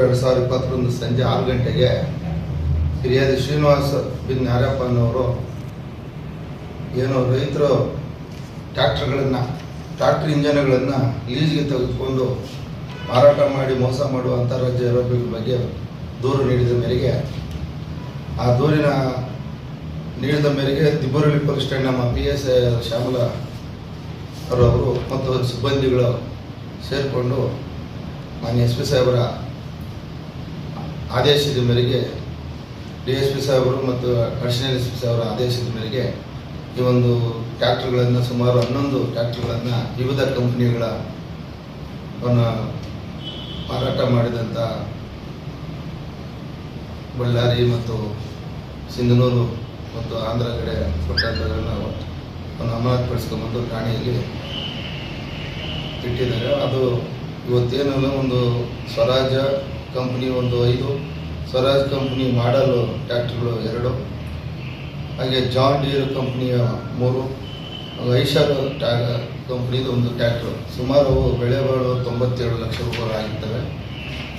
ಎರಡು ಸಾವಿರದ ಇಪ್ಪತ್ತೊಂದು ಸಂಜೆ ಆರು ಗಂಟೆಗೆ ಹಿರಿಯಾದ ಶ್ರೀನಿವಾಸ್ ಬಿನ್ ನಾರಪ್ಪನವರು ಏನೋ ರೈತರು ಟ್ರ್ಯಾಕ್ಟರ್ಗಳನ್ನು ಟ್ಯಾಕ್ಟ್ರ್ ಇಂಜನ್ಗಳನ್ನು ಲೀಸ್ಗೆ ತೆಗೆದುಕೊಂಡು ಮಾರಾಟ ಮಾಡಿ ಮೋಸ ಮಾಡುವ ಅಂತಾರಾಜ್ಯ ಆರೋಪಿಗಳ ಬಗ್ಗೆ ದೂರು ನೀಡಿದ ಮೇರೆಗೆ, ಆ ದೂರಿನ ನೀಡಿದ ಮೇರೆಗೆ ದಿಬ್ಬರಳ್ಳಿ ಪೊಲೀಸ್ ಸ್ಟ್ಯಾಂಡ್ ನಮ್ಮ ಪಿ ಎಸ್ ಐ ಶ್ಯಾಮಲ ಅವರವರು ಮತ್ತು ಸಿಬ್ಬಂದಿಗಳು ಸೇರಿಕೊಂಡು ಮಾನ್ಯ ಎಸ್ ಪಿ ಸಾಹೇಬರ ಆದೇಶದ ಮೇರೆಗೆ ಡಿ ಎಸ್ ಪಿ ಸಾಹೇಬರು ಮತ್ತು ಅಡಿಷನಲ್ ಎಸ್ ಪಿ ಸಾಹೇಬರ ಆದೇಶದ ಮೇರೆಗೆ ಈ ಒಂದು ಟ್ಯಾಕ್ಟರ್ಗಳನ್ನು ಸುಮಾರು ಹನ್ನೊಂದು ಟ್ಯಾಕ್ಟರ್ಗಳನ್ನು ವಿವಿಧ ಕಂಪ್ನಿಗಳ ಮಾರಾಟ ಮಾಡಿದಂಥ ಬಳ್ಳಾರಿ ಮತ್ತು ಸಿಂಧನೂರು ಮತ್ತು ಆಂಧ್ರ ಕಡೆ ಕೊಟ್ಟಂಥದ್ದನ್ನು ಒಂದು ಅಮಾನತುಪಡಿಸ್ಕೊಂಬಂದು ಠಾಣೆಯಲ್ಲಿ ಇಟ್ಟಿದ್ದಾರೆ. ಅದು ಇವತ್ತೇನಲ್ಲ ಒಂದು ಸ್ವರಾಜ ಕಂಪ್ನಿ ಒಂದು ಐದು, ಸ್ವರಾಜ್ ಕಂಪ್ನಿ ಮಾಡಲು ಟ್ರ್ಯಾಕ್ಟರ್ಗಳು ಎರಡು, ಹಾಗೆ ಜಾನ್ ಡೀರ್ ಕಂಪ್ನಿಯ ಮೂರು ಐಷಾರ್ ಟ್ಯಾಗ ಕಂಪ್ನಿದು ಒಂದು ಟ್ಯಾಕ್ಟ್ರು ಸುಮಾರು ಬೆಳೆ ಬಾಳು ತೊಂಬತ್ತೇಳು ಲಕ್ಷ ರೂಪಾಯಿ ಆಗಿರ್ತವೆ.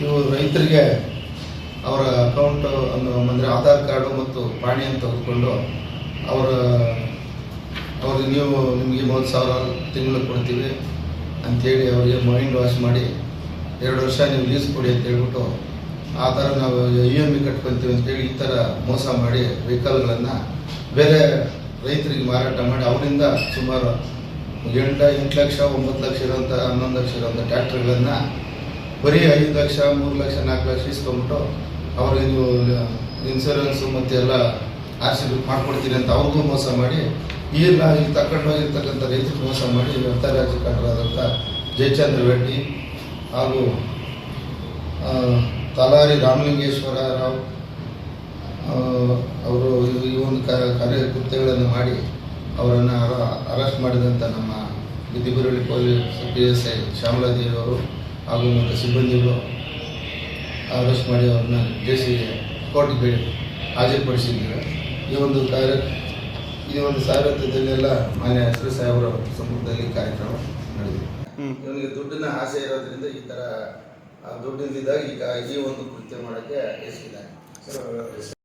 ಇವು ರೈತರಿಗೆ ಅವರ ಅಕೌಂಟ್ ಅನ್ನು ಅಂದರೆ ಆಧಾರ್ ಕಾರ್ಡು ಮತ್ತು ಪಾಣಿಯನ್ನು ತೆಗೆದುಕೊಂಡು ಅವರ, ಅವ್ರಿಗೆ ನೀವು ನಿಮಗೆ ಮೂವತ್ತು ಸಾವಿರ ತಿಂಗಳು ಕೊಡ್ತೀವಿ ಅಂಥೇಳಿ ಅವರಿಗೆ ಮೈಂಡ್ ವಾಶ್ ಮಾಡಿ ಎರಡು ವರ್ಷ ನೀವು ಲೀಸ್ ಕೊಡಿ ಅಂತ ಹೇಳ್ಬಿಟ್ಟು ಆ ಥರ ನಾವು ಇ ಎಂ ಇ ಕಟ್ಕೊತೀವಿ ಅಂತೇಳಿ ಈ ಥರ ಮೋಸ ಮಾಡಿ ವೆಹಿಕಲ್ಗಳನ್ನು ಬೇರೆ ರೈತರಿಗೆ ಮಾರಾಟ ಮಾಡಿ ಅವರಿಂದ ಸುಮಾರು ಎಂಟು ಎಂಟು ಲಕ್ಷ, ಒಂಬತ್ತು ಲಕ್ಷ ಇರೋಂಥ ಹನ್ನೊಂದು ಲಕ್ಷ ಇರೋಂಥ ಟ್ರ್ಯಾಕ್ಟರ್ಗಳನ್ನು ಬರೀ ಐದು ಲಕ್ಷ, ಮೂರು ಲಕ್ಷ, ನಾಲ್ಕು ಲಕ್ಷ ಇಸ್ಕೊಂಬಿಟ್ಟು ಅವ್ರಿಗೆ ನೀವು ಇನ್ಸೂರೆನ್ಸು ಮತ್ತು ಎಲ್ಲ ಆರ್ ಸಿ ಬುಕ್ ಮಾಡ್ಕೊಡ್ತೀನಿ ಅಂತ ಅವ್ರಿಗೂ ಮೋಸ ಮಾಡಿ ಈ ಲ- ಇಲ್ಲಿ ತಗೊಂಡು ಹೋಗಿರ್ತಕ್ಕಂಥ ರೈತರಿಗೆ ಮೋಸ ಮಾಡಿ ವ್ಯವಸಾಯರಾಜಕಾರರಾದಂಥ ಜಯಚಂದ್ರ ರೆಡ್ಡಿ ಹಾಗೂ ತಲಾರಿ ರಾಮಲಿಂಗೇಶ್ವರ ರಾವ್ ಅವರು ಈ ಒಂದು ಕ- ಕಾರ್ಯ ಕೃತ್ಯಗಳನ್ನು ಮಾಡಿ ಅವರನ್ನು ಅರೆಸ್ಟ್ ಮಾಡಿದಂಥ ನಮ್ಮ Dibbarahalli police P S I Shyamaladevi ಅವರು ಹಾಗೂ ಮತ್ತು ಸಿಬ್ಬಂದಿಗಳು ಅರೆಸ್ಟ್ ಮಾಡಿ ಅವ್ರನ್ನ ಜೇಸಿಗೆ ಕೋರ್ಟ್ಗೆ ಹಾಜರುಪಡಿಸಿದ್ದೇವೆ ಈ ಒಂದು ಕಾರ್ಯ, ಈ ಒಂದು ಸಾರಥ್ಯದಲ್ಲೆಲ್ಲ ಮಾನ್ಯ ಹೆಸರು ಸಾಹೇಬರ ಸಮ್ಮುಖದಲ್ಲಿ ಕಾರ್ಯಕ್ರಮ ನಡೆದಿದೆ. ಇವನಿಗೆ ದುಡ್ಡಿನ ಆಸೆ ಇರೋದ್ರಿಂದ ಈ ಥರ ಆ ಈಗ ಈ ಒಂದು ಕೃತ್ಯ ಮಾಡೋಕ್ಕೆ ಎಸಗಿದ್ದಾನೆ